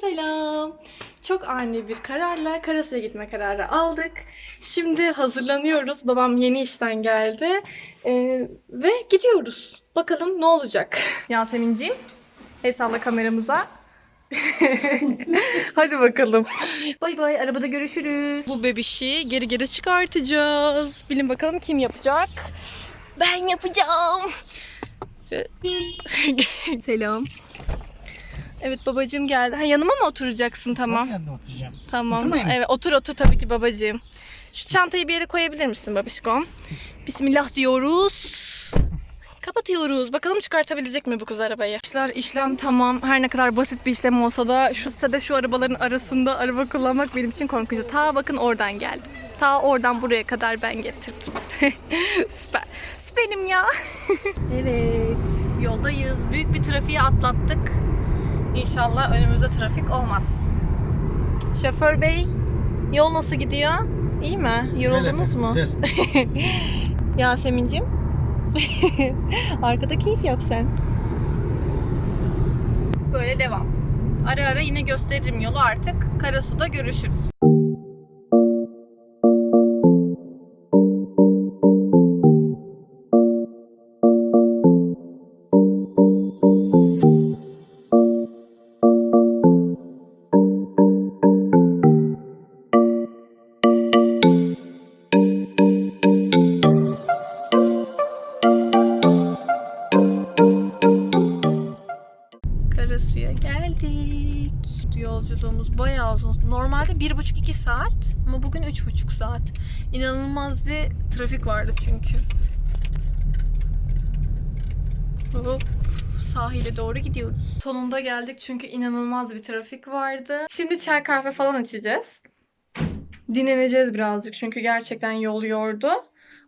selam. Çok ani bir kararla Karasu'ya gitme kararı aldık. Şimdi hazırlanıyoruz. Babam yeni işten geldi. Ee, ve gidiyoruz. Bakalım ne olacak. Yasemin'ciğim, el salla kameramıza. Hadi bakalım. Bay bay, arabada görüşürüz. Bu bebişi geri geri çıkartacağız. Bilin bakalım kim yapacak? Ben yapacağım. Selam. Evet babacığım geldi. Ha yanıma mı oturacaksın tamam? Yanına oturacağım. Tamam. Oturmayayım mı? Evet otur otur tabii ki babacığım. Şu çantayı bir yere koyabilir misin babişkom? Bismillah diyoruz. Kapatıyoruz. Bakalım çıkartabilecek mi bu kız arabayı? İşler işlem tamam. Her ne kadar basit bir işlem olsa da şu sitede şu arabaların arasında araba kullanmak benim için korkunç. Ta bakın oradan geldim. Ta oradan buraya kadar ben getirdim. Süper. Süperim ya. evet. Yoldayız. Büyük bir trafiği atlattık. İnşallah önümüzde trafik olmaz. Şoför bey, yol nasıl gidiyor? İyi mi? Yoruldunuz mu? Güzel. Yasemin'cim. Arkada keyif yap sen. Böyle devam. Ara ara yine gösteririm yolu artık. Karasu'da görüşürüz. 1,5-2 saat ama bugün 3,5 saat. İnanılmaz bir trafik vardı çünkü. Hop, sahile doğru gidiyoruz. Sonunda geldik çünkü inanılmaz bir trafik vardı. Şimdi çay kahve falan içeceğiz. Dinleneceğiz birazcık çünkü gerçekten yol yordu.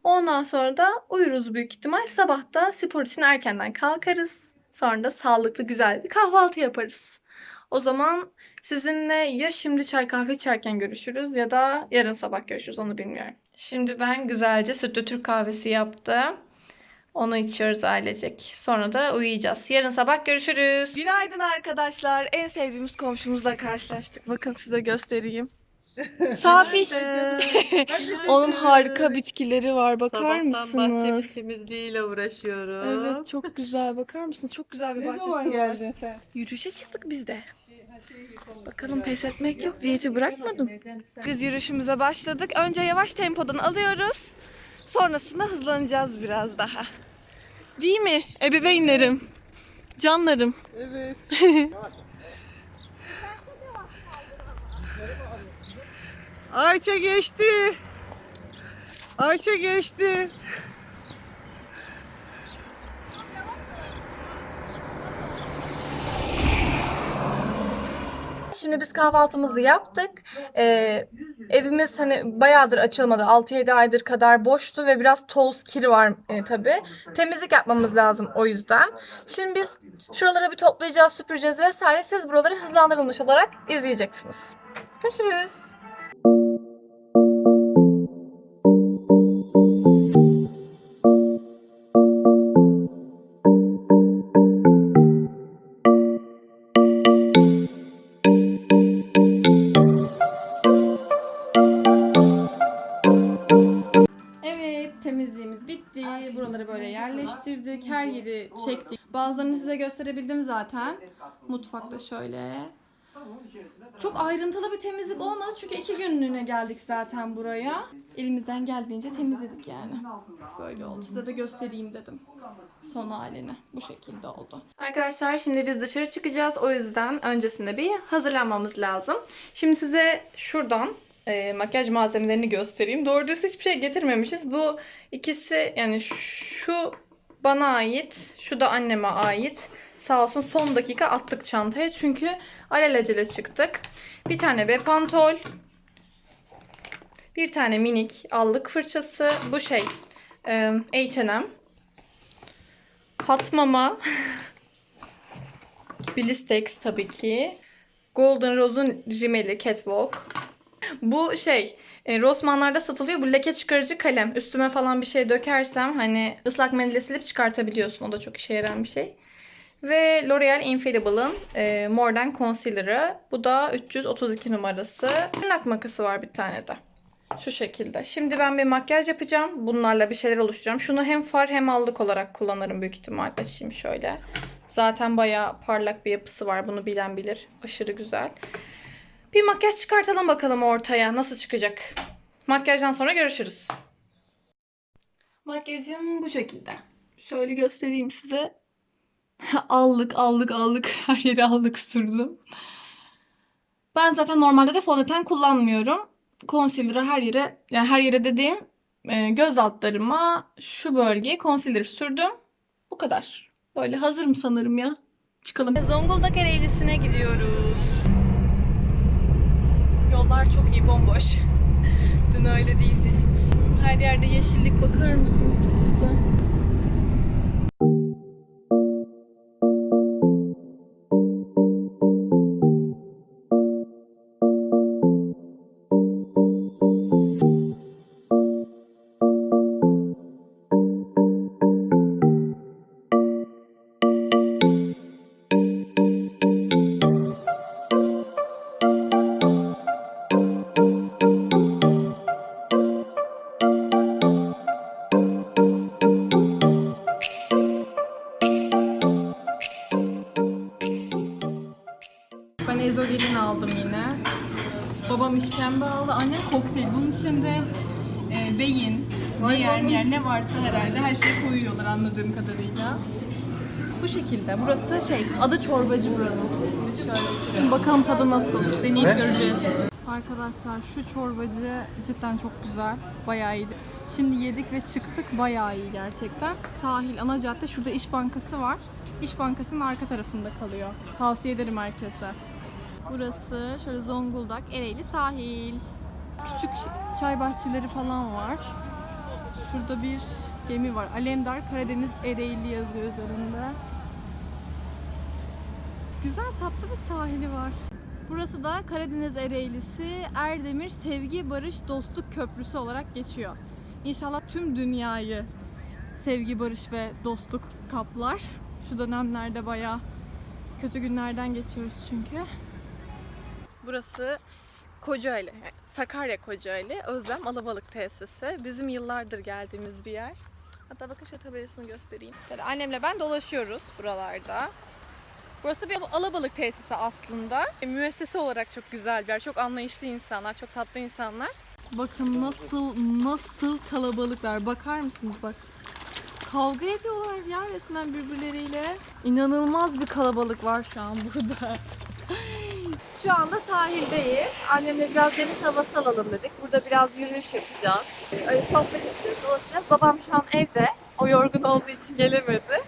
Ondan sonra da uyuruz büyük ihtimal. Sabah da spor için erkenden kalkarız. Sonra da sağlıklı güzel bir kahvaltı yaparız. O zaman sizinle ya şimdi çay kahve içerken görüşürüz ya da yarın sabah görüşürüz onu bilmiyorum. Şimdi ben güzelce sütlü Türk kahvesi yaptım. Onu içiyoruz ailecek. Sonra da uyuyacağız. Yarın sabah görüşürüz. Günaydın arkadaşlar. En sevdiğimiz komşumuzla karşılaştık. Bakın size göstereyim. Safiş. Onun harika bitkileri var. Bakar Sabahtan bahçe mısınız? temizliğiyle uğraşıyorum. Evet çok güzel. Bakar mısınız? Çok güzel bir Ne bahçesi zaman var. geldin sen? Yürüyüşe çıktık biz de. Bakalım pes etmek yok. Diyeti bırakmadım. Biz yürüyüşümüze başladık. Önce yavaş tempodan alıyoruz. Sonrasında hızlanacağız biraz daha. Değil mi ebeveynlerim? Canlarım. Evet. Ayça geçti. Ayça geçti. Şimdi biz kahvaltımızı yaptık. Ee, evimiz hani bayağıdır açılmadı. 6-7 aydır kadar boştu ve biraz toz kiri var e, tabii. Temizlik yapmamız lazım o yüzden. Şimdi biz şuraları bir toplayacağız, süpüreceğiz vesaire. Siz buraları hızlandırılmış olarak izleyeceksiniz. Görüşürüz. Yeri çektik. Bazılarını size gösterebildim zaten. Mutfakta şöyle. Çok ayrıntılı bir temizlik olmadı çünkü iki günlüğüne geldik zaten buraya. Elimizden geldiğince temizledik yani. Böyle oldu. Size de göstereyim dedim. Son halini. Bu şekilde oldu. Arkadaşlar şimdi biz dışarı çıkacağız. O yüzden öncesinde bir hazırlanmamız lazım. Şimdi size şuradan e, makyaj malzemelerini göstereyim. Doğru dürüst hiçbir şey getirmemişiz. Bu ikisi yani şu bana ait, şu da anneme ait. Sağ olsun son dakika attık çantaya çünkü alelacele çıktık. Bir tane Bepantol, bir tane minik allık fırçası. Bu şey H&M. Hot Mama. Blistex tabii ki. Golden Rose'un rimeli Catwalk. Bu şey e, Rossmann'larda satılıyor. Bu leke çıkarıcı kalem. Üstüme falan bir şey dökersem hani ıslak mendille silip çıkartabiliyorsun. O da çok işe yarayan bir şey. Ve L'Oreal Infallible'ın e, Morden Concealer'ı. Bu da 332 numarası. Tırnak makası var bir tane de. Şu şekilde. Şimdi ben bir makyaj yapacağım. Bunlarla bir şeyler oluşturacağım. Şunu hem far hem allık olarak kullanırım büyük ihtimal. Açayım şöyle. Zaten bayağı parlak bir yapısı var. Bunu bilen bilir. Aşırı güzel. Bir makyaj çıkartalım bakalım ortaya. Nasıl çıkacak? Makyajdan sonra görüşürüz. Makyajım bu şekilde. Şöyle göstereyim size. allık, allık, allık. Her yere allık sürdüm. Ben zaten normalde de fondöten kullanmıyorum. Concealer'ı her yere, yani her yere dediğim e, göz altlarıma şu bölgeye concealer sürdüm. Bu kadar. Böyle hazırım sanırım ya. Çıkalım. Zonguldak Ereğlisi'ne gidiyoruz. Yollar çok iyi, bomboş. Dün öyle değildi hiç. Her yerde yeşillik bakar mısınız? Çok güzel. Aldım yine. Babam işkembe aldı. Annem kokteyl. Bunun içinde e, beyin, ciğer, miyer ne varsa herhalde her şeyi koyuyorlar anladığım kadarıyla. Bu şekilde. Burası şey, adı çorbacı buranın. Şimdi bakalım tadı nasıl. Deneyip göreceğiz. Arkadaşlar şu çorbacı cidden çok güzel. Bayağı iyiydi. Şimdi yedik ve çıktık. Bayağı iyi gerçekten. Sahil, ana cadde. Şurada İş Bankası var. İş Bankası'nın arka tarafında kalıyor. Tavsiye ederim herkese. Burası şöyle Zonguldak, Ereğli sahil. Küçük çay bahçeleri falan var. Şurada bir gemi var. Alemdar Karadeniz Ereğli yazıyor üzerinde. Güzel tatlı bir sahili var. Burası da Karadeniz Ereğlisi Erdemir Sevgi Barış Dostluk Köprüsü olarak geçiyor. İnşallah tüm dünyayı sevgi, barış ve dostluk kaplar. Şu dönemlerde bayağı kötü günlerden geçiyoruz çünkü. Burası Kocaeli, Sakarya Kocaeli Özlem Alabalık Tesisi. Bizim yıllardır geldiğimiz bir yer. Hatta bakın şu tabelasını göstereyim. Böyle annemle ben dolaşıyoruz buralarda. Burası bir alabalık tesisi aslında. E, müessese olarak çok güzel bir yer. Çok anlayışlı insanlar, çok tatlı insanlar. Bakın nasıl nasıl kalabalıklar. Bakar mısınız bak. Kavga ediyorlar ya resmen birbirleriyle. İnanılmaz bir kalabalık var şu an burada. Şu anda sahildeyiz. Annemle biraz deniz havası alalım dedik. Burada biraz yürüyüş yapacağız. Öyle sohbet edeceğiz, dolaşacağız. Babam şu an evde. O yorgun olduğu için gelemedi.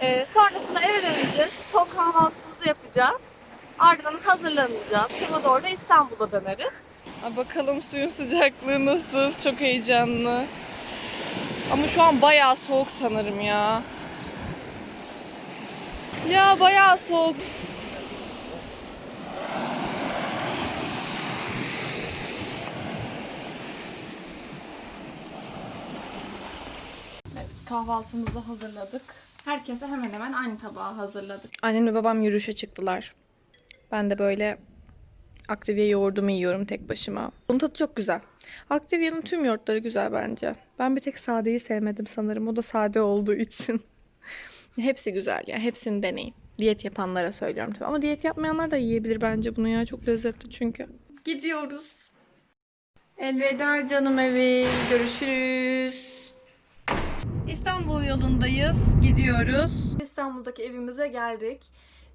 Ee, sonrasında eve döneceğiz. Son kahvaltımızı yapacağız. Ardından hazırlanacağız. Akşama doğru da İstanbul'a döneriz. Bakalım suyun sıcaklığı nasıl? Çok heyecanlı. Ama şu an bayağı soğuk sanırım ya. Ya bayağı soğuk. Kahvaltımızı hazırladık. Herkese hemen hemen aynı tabağı hazırladık. Annemle babam yürüyüşe çıktılar. Ben de böyle Activia yoğurdumu yiyorum tek başıma. Bunun tadı çok güzel. Activia'nın tüm yoğurtları güzel bence. Ben bir tek sadeyi sevmedim sanırım. O da sade olduğu için. Hepsi güzel ya. Hepsini deneyin. Diyet yapanlara söylüyorum tabii. Ama diyet yapmayanlar da yiyebilir bence bunu ya. Çok lezzetli çünkü. Gidiyoruz. Elveda canım evi. Görüşürüz. İstanbul yolundayız. Gidiyoruz. İstanbul'daki evimize geldik.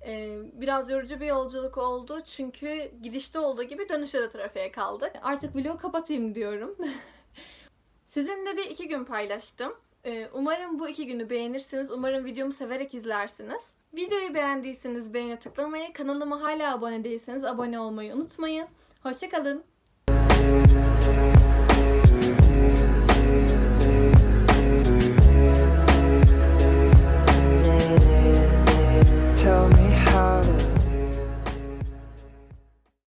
Ee, biraz yorucu bir yolculuk oldu çünkü gidişte olduğu gibi dönüşte de trafiğe kaldık. Artık vlogu kapatayım diyorum. Sizinle bir iki gün paylaştım. Ee, umarım bu iki günü beğenirsiniz. Umarım videomu severek izlersiniz. Videoyu beğendiyseniz beğene tıklamayı, kanalıma hala abone değilseniz abone olmayı unutmayın. Hoşçakalın.